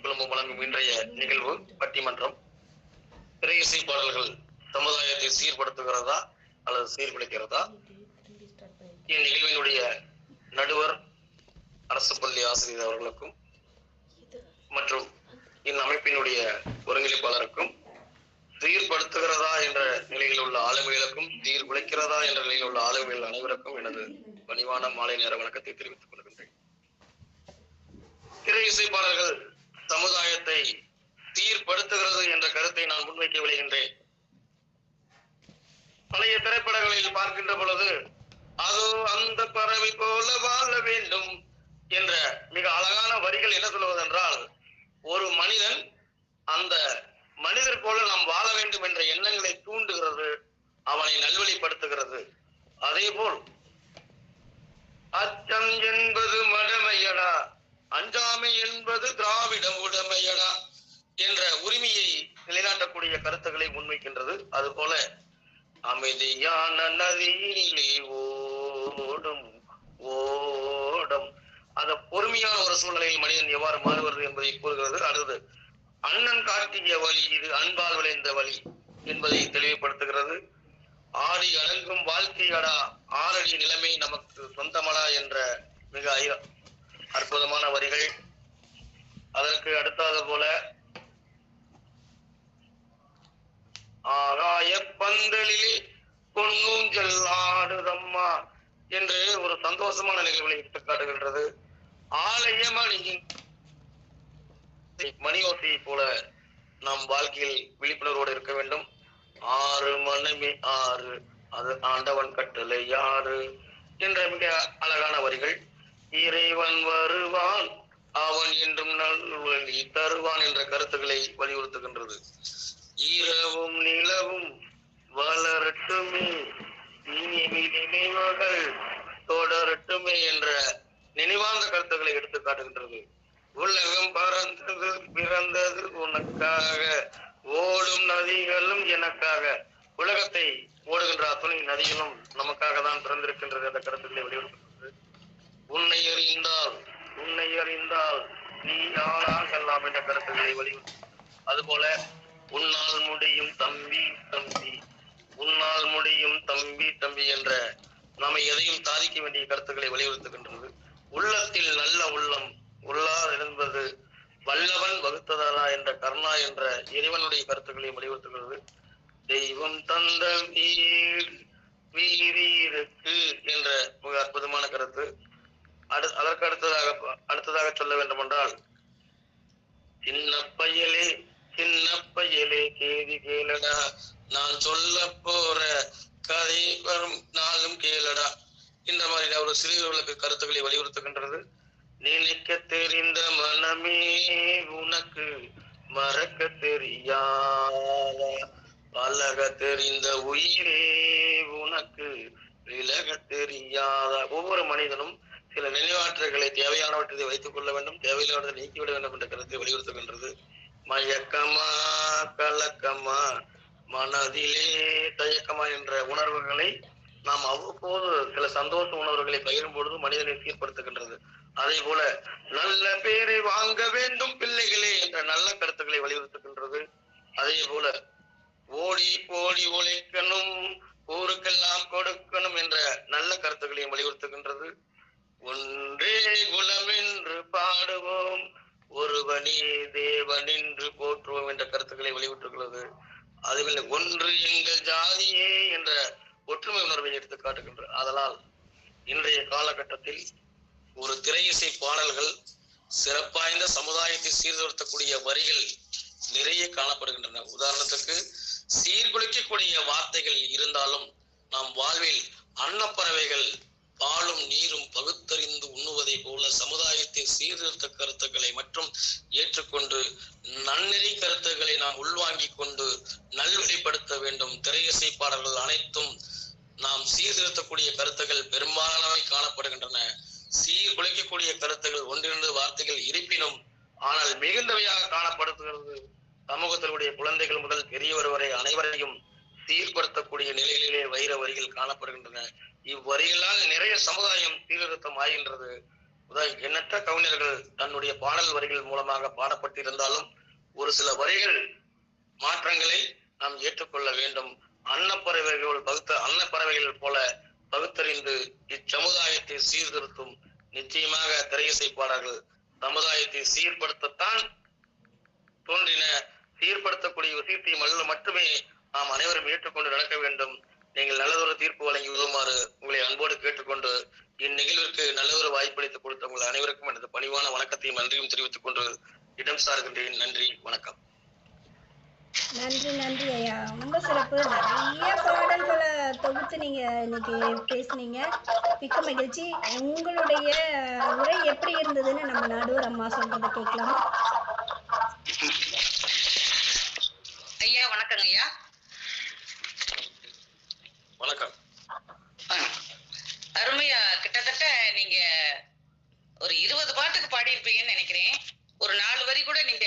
குழுமம் வழங்கும் இன்றைய நிகழ்வு பட்டிமன்றம். திரையிசை பாடல்கள் சமுதாயத்தை சீர்படுத்துகிறதா அல்லது சீர்குலைக்கிறதா? இந்நிகழ்வினுடைய நடுவர் அரசு பள்ளி ஆசிரியர் அவர்களுக்கும் மற்றும் இந்நமைப்பினுடைய ஒருங்கிணைப்பாளருக்கும் சீர்படுத்துகிறதா என்ற நிலையில் உள்ள ஆளுமைகளுக்கும் சீர்குலைக்கிறதா என்ற நிலையில் உள்ள ஆளுமைகள் அனைவருக்கும் எனது பணிவான மாலை நேர வணக்கத்தை தெரிவித்துக் கொள்கின்றேன். திரை இசைப்பாளர்கள் சமுதாயத்தை சீர்படுத்துகிறது என்ற கருத்தை நான் முன்வைக்க விளைகின்றேன் பழைய திரைப்படங்களில் பார்க்கின்ற பொழுது அதோ அந்த பறவை போல வாழ வேண்டும் என்ற மிக அழகான வரிகள் என்ன சொல்வதென்றால் ஒரு மனிதன் அந்த மனிதர் போல நாம் வாழ வேண்டும் என்ற எண்ணங்களை தூண்டுகிறது அவனை நல்வழிப்படுத்துகிறது. அதே போல் அச்சம் என்பது மடமையடா அஞ்சாமை என்பது நிலைநாட்டக்கூடிய கருத்துக்களை முன்வைக்கின்றது. அதுபோல அமைதியான நதியிலே ஓடும் ஓடும். அந்த பொறுமையான ஒரு சூழ்நிலையில் மனிதன் எவ்வாறு மாறுவது என்பதை கூறுகிறது. அடுத்தது அண்ணன் காட்டிய வழி இது அன்பால் விளைந்த வழி என்பதை தெளிவுபடுத்துகிறது. ஆடி அடங்கும் வாழ்க்கையடா ஆறடி நிலைமை நமக்கு சொந்தமடா என்ற மிக அற்புதமான வரிகள். அதற்கு அடுத்தாத போல ஆகாய பந்தலிலே பொன்னூஞ்சல் ஆடுதம்மா என்று ஒரு சந்தோஷமான நிகழ்வுகளை எடுத்து காட்டுகின்றது. ஆலய மணியின் மணியோசையை போல நம் வாழ்க்கையில் விழிப்புணர்வோடு இருக்க வேண்டும். ஆறு மனைவி ஆறு. அது ஆண்டவன் கட்டளை யாரு? என்ற மிக அழகான வரிகள். இறைவன் வருவான் அவன் என்றும் நல்வழி தருவான் என்ற கருத்துக்களை வலியுறுத்துகின்றது. இரவும் நிலவும் வளரட்டுமே. இனி நினைவுகள் தொடரட்டுமே என்ற நினைவார்ந்த கருத்துக்களை எடுத்து காட்டுகின்றது. உலகம் பறந்தது பிறந்தது உனக்காக. ஓடும் நதிகளும் எனக்காக. உலகத்தை ஓடுகின்ற அத்துணை நதிகளும் நமக்காக தான் பிறந்திருக்கின்றது அந்த கருத்துக்களை வெளியிடுகின்றது உன்னை அறிந்தால் உன்னை அறிந்தால் நீ யாராகலாம் என்ற கருத்துக்களை வலியுறுத்தி அதுபோல உன்னால் முடியும் தம்பி தம்பி. உன்னால் முடியும் தம்பி தம்பி என்ற நாம எதையும் சாதிக்க வேண்டிய கருத்துக்களை வலியுறுத்துகின்றது. உள்ளத்தில் நல்ல உள்ளம் உள்ளார் இருந்தது. வல்லவன் வகுத்ததாரா என்ற கர்ணா என்ற இறைவனுடைய கருத்துக்களை வலியுறுத்துகிறது தெய்வம் தந்த வீர் வீரீருக்கு என்ற மிக அற்புதமான கருத்து. அடு அதற்கு அடுத்ததாக அடுத்ததாக சொல்ல வேண்டும் என்றால் சின்ன பையலே அப்பயலே கேதி கேளடா. நான் சொல்ல போற கதை வரும் நாளும் கேளடா. இந்த மாதிரி ஒரு சிறுவர்களுக்கு கருத்துக்களை வலியுறுத்துகின்றது. நினைக்க தெரிந்த மனமே உனக்கு மறக்க தெரியாத. பழக தெரிந்த உயிரே உனக்கு விலக தெரியாத. ஒவ்வொரு மனிதனும் சில நினைவாற்றல்களை தேவையானவற்றை வைத்துக் கொள்ள வேண்டும் தேவையில்லாத நீக்கிவிட வேண்டும் என்ற கருத்தை வலியுறுத்துகின்றது. மயக்கமா கலக்கமா மனதிலே தயக்கமா என்ற உணர்வுகளை நாம் அவ்வப்போது சில சந்தோஷ உணர்வுகளை பகிரும் பொழுது மனிதனை சீர்படுத்துகின்றது. அதே போல நல்ல பேரை வாங்க வேண்டும் பிள்ளைகளே என்ற நல்ல கருத்துக்களை வலியுறுத்துகின்றது. அதே போல ஓடி ஓடி உழைக்கணும் ஊருக்கெல்லாம் கொடுக்கணும் என்ற நல்ல கருத்துக்களையும் வலியுறுத்துகின்றது. ஒன்றே குலம் என்று பாடுவோம் ஒருவனே தேவன் என்று போற்றுவோம் என்ற கருத்துக்களை வெளியிட்டிருக்கிறது. அதுவில் ஒன்று எங்கள் ஜாதியே என்ற ஒற்றுமை உணர்வை எடுத்து காட்டுகின்ற அதனால் இன்றைய காலகட்டத்தில் ஒரு திரையிசை பாடல்கள் சிறப்பாய்ந்த சமுதாயத்தை சீர்திருத்தக்கூடிய வரிகள் நிறைய காணப்படுகின்றன. உதாரணத்துக்கு சீர்குலைக்கக்கூடிய வார்த்தைகள் இருந்தாலும் நாம் வாழ்வில் அன்னப்பறவைகள் பாலும் நீரும் பகுத்தறிந்து உண்ணுவதை போல சமுதாயத்தின் சீர்திருத்த கருத்துக்களை மற்றும் ஏற்றுக்கொண்டு நன்னெறி கருத்துக்களை நாம் உள்வாங்கிக் கொண்டு நல்வழிப்படுத்த வேண்டும். திரையிசை பாடல்கள் அனைத்தும் நாம் சீர்திருத்தக்கூடிய கருத்துக்கள் பெரும்பாலானவை காணப்படுகின்றன. சீர்குலைக்கக்கூடிய கருத்துக்கள் ஒன்றிரண்டு வார்த்தைகள் இருப்பினும் ஆனால் மிகுந்தவையாக காணப்படுத்துகிறது சமூகத்தினுடைய குழந்தைகள் முதல் பெரியவர் வரை அனைவரையும் சீர்படுத்தக்கூடிய நிலைகளிலே வைர வரிகள் காணப்படுகின்றன. இவ்வரிகளால் நிறைய சமுதாயம் சீர்திருத்தம் ஆகின்றது. எண்ணற்ற கவிஞர்கள் தன்னுடைய பாடல் வரிகள் மூலமாக பாடப்பட்டிருந்தாலும் ஒரு சில வரிகள் மாற்றங்களை நாம் ஏற்றுக்கொள்ள வேண்டும். அன்னப்பறவைகள் பகுத்த அன்னப்பறவைகள் போல பகுத்தறிந்து இச்சமுதாயத்தை சீர்திருத்தும் நிச்சயமாக திரையிசை பாடல்கள் சமுதாயத்தை சீர்படுத்தத்தான் தோன்றின. சீர்படுத்தக்கூடிய விஷயத்தை மல்ல மட்டுமே நாம் அனைவரும் ஏற்றுக்கொண்டு நடக்க வேண்டும். நீங்கள் நல்லதொரு தீர்ப்பு வழங்கி உதவுமாறு உங்களை அன்போடு கேட்டுக்கொண்டு இந்நிகழ்விற்கு நல்லதொரு வாய்ப்பளித்து கொடுத்த உங்கள் அனைவருக்கும் எனது பணிவான வணக்கத்தையும் நன்றியும் தெரிவித்துக் கொண்டு இடம் சார்கின்றேன். நன்றி வணக்கம். நன்றி நன்றி ஐயா. ரொம்ப சிறப்பு. நிறைய பாடல்களை தொகுத்து நீங்க இன்னைக்கு பேசுனீங்க. மிக்க மகிழ்ச்சி. உங்களுடைய உரை எப்படி இருந்ததுன்னு நம்ம நடுவர் அம்மா சொல்றதை கேட்கலாம். ஐயா வணக்கங்க ஐயா. வணக்கம். அருமையா கிட்டத்தட்ட நீங்க ஒரு இருபது பாட்டுக்கு பாடியிருப்பீங்கன்னு நினைக்கிறேன். ஒரு நாலு வரி கூட நீங்க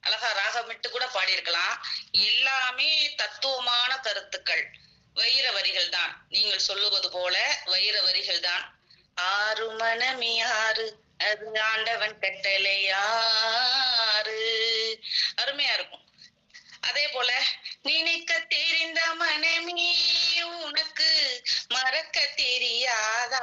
அழகா ராகமிட்டு கூட பாடியிருக்கலாம். எல்லாமே தத்துவமான கருத்துக்கள். வைர வரிகள் தான். நீங்கள் சொல்லுவது போல வைர வரிகள் தான். ஆறு மனமே ஆறு அது ஆண்டவன் கட்டளையாறு அருமையா இருக்கும். அதே போல நினைக்க தெரிந்த மனமே உனக்கு மறக்க தெரியாதா?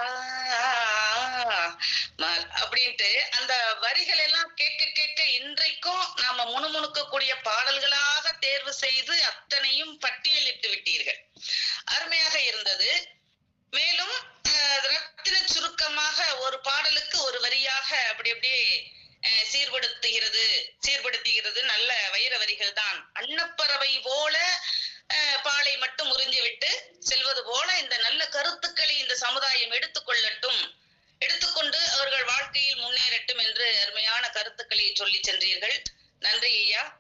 ம- அப்படின்ட்டு அந்த வரிகள் எல்லாம் கேட்க கேட்க இன்றைக்கும் நாம முணுமுணுக்கக்கூடிய பாடல்களாக தேர்வு செய்து அத்தனையும் பட்டியலிட்டு விட்டீர்கள் அருமையாக இருந்தது மேலும் அஹ், ரத்தின சுருக்கமாக ஒரு பாடலுக்கு ஒரு வரியாக அப்படி அப்படியே அஹ், சீர்படுத்துகிறது சீர்படுத்துகிறது நல்ல வைர வரிகள் தான் அன்னப்பறவை போல அஹ், பாலை மட்டும் உறிஞ்சி விட்டு செல்வது போல இந்த நல்ல கருத்துக்களை இந்த சமுதாயம் எடுத்துக்கொள்ளட்டும். எடுத்துக்கொண்டு அவர்கள் வாழ்க்கையில் முன்னேறட்டும் என்று அருமையான கருத்துக்களை சொல்லி சென்றீர்கள். நன்றி ஐயா.